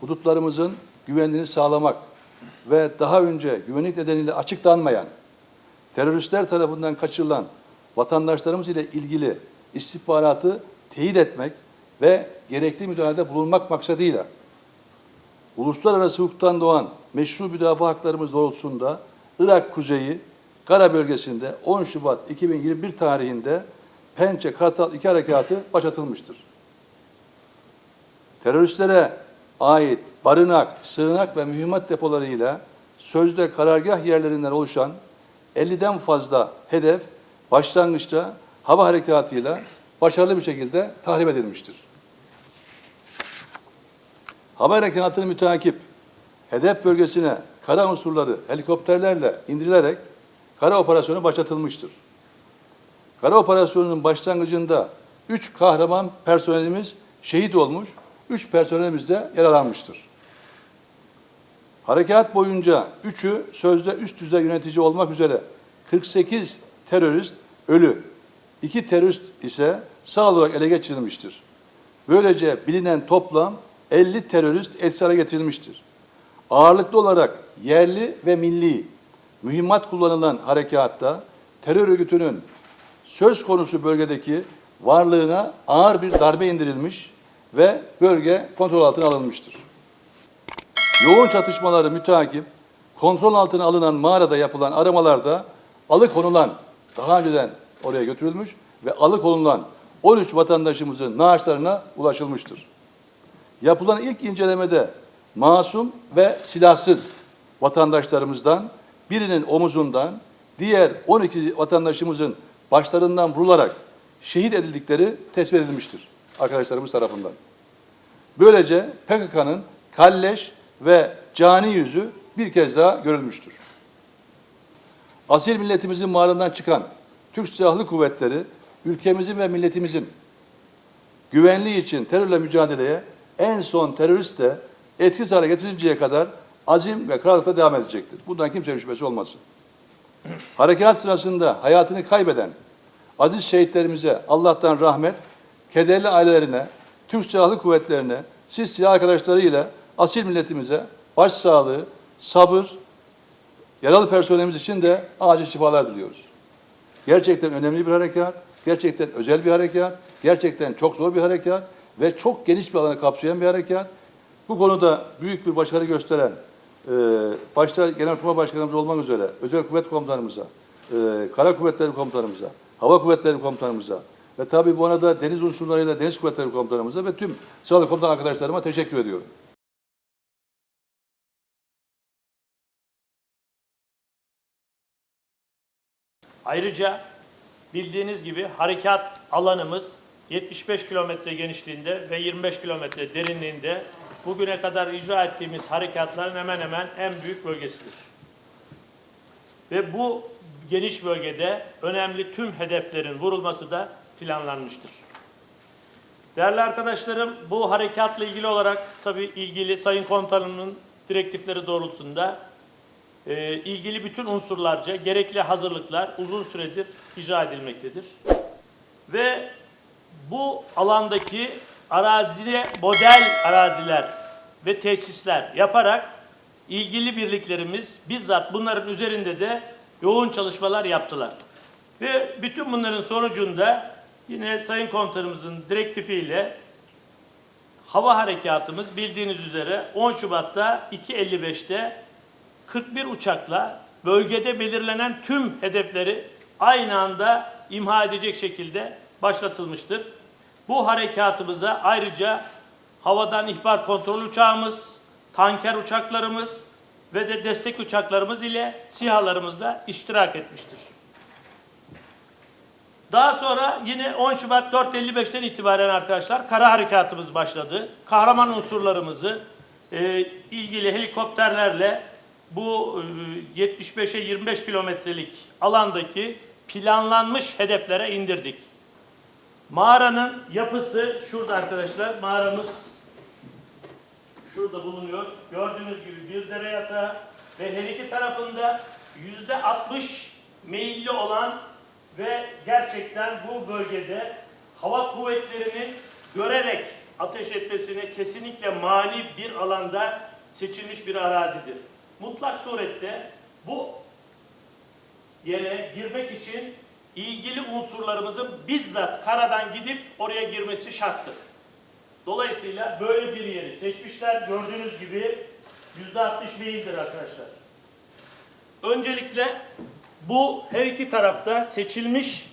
hudutlarımızın güvenliğini sağlamak ve daha önce güvenlik nedeniyle açıklanmayan teröristler tarafından kaçırılan vatandaşlarımız ile ilgili istihbaratı teyit etmek ve gerekli müdahalede bulunmak maksadıyla uluslararası hukuktan doğan meşru müdafaa haklarımız doğrultusunda Irak Kuzeyi Kara bölgesinde 10 Şubat 2021 tarihinde Pençe Kartal 2 harekatı başlatılmıştır. Teröristlere ait barınak, sığınak ve mühimmat depolarıyla sözde karargah yerlerinden oluşan 50'den fazla hedef başlangıçta hava harekatıyla başarılı bir şekilde tahrip edilmiştir. Hava harekatını müteakip hedef bölgesine kara unsurları helikopterlerle indirilerek kara operasyonu başlatılmıştır. Kara operasyonunun başlangıcında üç kahraman personelimiz şehit olmuş, üç personelimiz de yaralanmıştır. Harekat boyunca üçü sözde üst düzey yönetici olmak üzere 48 terörist ölü, iki terörist ise sağ olarak ele geçirilmiştir. Böylece bilinen toplam 50 terörist etkisiz hale getirilmiştir. Ağırlıklı olarak yerli ve milli mühimmat kullanılan harekatta terör örgütünün söz konusu bölgedeki varlığına ağır bir darbe indirilmiş ve bölge kontrol altına alınmıştır. Yoğun çatışmaları müteakip kontrol altına alınan mağarada yapılan aramalarda alıkonulan, daha önceden oraya götürülmüş ve alıkonulan 13 vatandaşımızın naaşlarına ulaşılmıştır. Yapılan ilk incelemede masum ve silahsız vatandaşlarımızdan birinin omuzundan, diğer 12 vatandaşımızın başlarından vurularak şehit edildikleri tespit edilmiştir arkadaşlarımız tarafından. Böylece PKK'nın kalleş ve cani yüzü bir kez daha görülmüştür. Asil milletimizin mağarından çıkan Türk Silahlı Kuvvetleri ülkemizin ve milletimizin güvenliği için terörle mücadeleye en son terörist de etkisiz hale getirinceye kadar azim ve kararlılıkla devam edecektir. Bundan kimsenin şüphesi olmasın. Harekat sırasında hayatını kaybeden aziz şehitlerimize Allah'tan rahmet, kederli ailelerine, Türk Silahlı Kuvvetlerine, siz silah arkadaşlarıyla asil milletimize başsağlığı, sabır, yaralı personelimiz için de acil şifalar diliyoruz. Gerçekten önemli bir harekat, gerçekten özel bir harekat, gerçekten çok zor bir harekat ve çok geniş bir alanı kapsayan bir harekat. Bu konuda büyük bir başarı gösteren, e, başta Genelkurmay Başkanımız olmak üzere özel kuvvet komutanımıza, e, kara kuvvetleri komutanımıza, hava kuvvetleri komutanımıza ve tabii bu arada deniz unsurlarıyla deniz kuvvetleri komutanımıza ve tüm silahlı komutan arkadaşlarıma teşekkür ediyorum. Ayrıca bildiğiniz gibi harekat alanımız 75 kilometre genişliğinde ve 25 kilometre derinliğinde bugüne kadar icra ettiğimiz harekatların hemen hemen en büyük bölgesidir. Ve bu geniş bölgede önemli tüm hedeflerin vurulması da planlanmıştır. Değerli arkadaşlarım, bu harekatla ilgili olarak tabii ilgili Sayın Komutanımın direktifleri doğrultusunda e, ilgili bütün unsurlarca gerekli hazırlıklar uzun süredir icra edilmektedir. Ve bu alandaki araziye model araziler ve tesisler yaparak ilgili birliklerimiz bizzat bunların üzerinde de yoğun çalışmalar yaptılar. Ve bütün bunların sonucunda yine Sayın Komutanımızın direktifiyle hava harekatımız bildiğiniz üzere 10 Şubat'ta 2.55'te 41 uçakla bölgede belirlenen tüm hedefleri aynı anda imha edecek şekilde başlatılmıştır. Bu harekatımıza ayrıca havadan ihbar kontrol uçağımız, tanker uçaklarımız ve de destek uçaklarımız ile SİHA'larımız da iştirak etmiştir. Daha sonra yine 10 Şubat 4.55'ten itibaren arkadaşlar kara harekatımız başladı. Kahraman unsurlarımızı e, ilgili helikopterlerle bu e, 75'e 25 kilometrelik alandaki planlanmış hedeflere indirdik. Mağaranın yapısı şurada arkadaşlar. Mağaramız şurada bulunuyor. Gördüğünüz gibi bir dere yatağı ve her iki tarafında yüzde 60 meyilli olan ve gerçekten bu bölgede hava kuvvetlerini görerek ateş etmesine kesinlikle mani bir alanda seçilmiş bir arazidir. Mutlak surette bu yere girmek için ilgili unsurlarımızın bizzat karadan gidip oraya girmesi şarttır. Dolayısıyla böyle bir yeri seçmişler. Gördüğünüz gibi yüzde 60 değildir arkadaşlar. Öncelikle bu her iki tarafta seçilmiş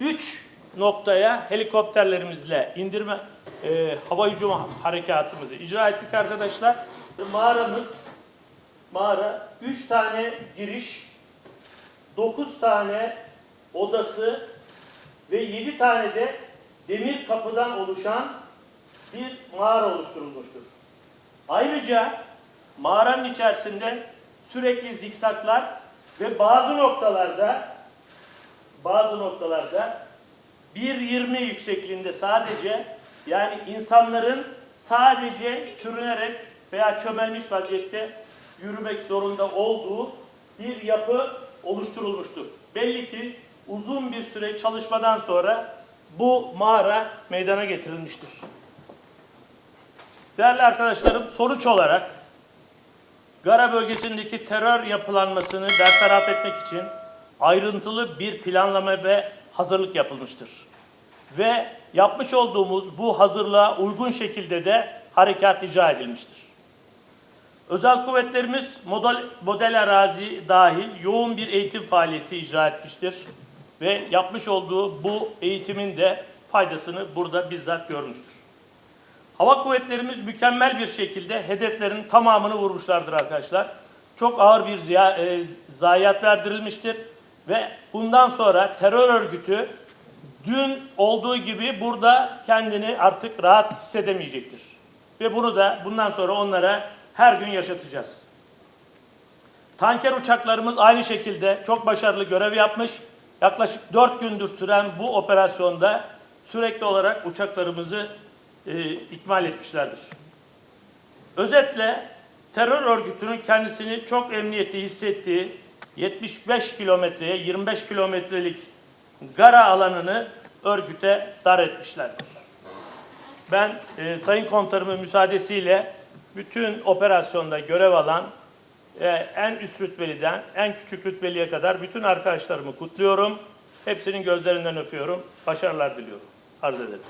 3 noktaya helikopterlerimizle indirme e, hava hücumu harekatımızı icra ettik arkadaşlar. Mağaramız mağara 3 tane giriş 9 tane odası ve 7 tane de demir kapıdan oluşan bir mağara oluşturulmuştur. Ayrıca mağaranın içerisinde sürekli zikzaklar ve bazı noktalarda bazı noktalarda 1.20 yüksekliğinde sadece yani insanların sadece sürünerek veya çömelmiş vaziyette yürümek zorunda olduğu bir yapı oluşturulmuştur. Belli ki uzun bir süre çalışmadan sonra bu mağara meydana getirilmiştir. Değerli arkadaşlarım sonuç olarak Gara bölgesindeki terör yapılanmasını bertaraf etmek için ayrıntılı bir planlama ve hazırlık yapılmıştır. Ve yapmış olduğumuz bu hazırlığa uygun şekilde de harekat icra edilmiştir. Özel kuvvetlerimiz model, model arazi dahil yoğun bir eğitim faaliyeti icra etmiştir. Ve yapmış olduğu bu eğitimin de faydasını burada bizzat görmüştür. Hava kuvvetlerimiz mükemmel bir şekilde hedeflerin tamamını vurmuşlardır arkadaşlar. Çok ağır bir ziya, e, zayiat verdirilmiştir ve bundan sonra terör örgütü dün olduğu gibi burada kendini artık rahat hissedemeyecektir. Ve bunu da bundan sonra onlara her gün yaşatacağız. Tanker uçaklarımız aynı şekilde çok başarılı görev yapmış. Yaklaşık 4 gündür süren bu operasyonda sürekli olarak uçaklarımızı e, ikmal etmişlerdir. Özetle terör örgütünün kendisini çok emniyetli hissettiği 75 kilometreye 25 kilometrelik gara alanını örgüte dar etmişlerdir. Ben e, Sayın Komutanımın müsaadesiyle bütün operasyonda görev alan e, en üst rütbeliden en küçük rütbeliye kadar bütün arkadaşlarımı kutluyorum. Hepsinin gözlerinden öpüyorum. Başarılar diliyorum. Arz ederim.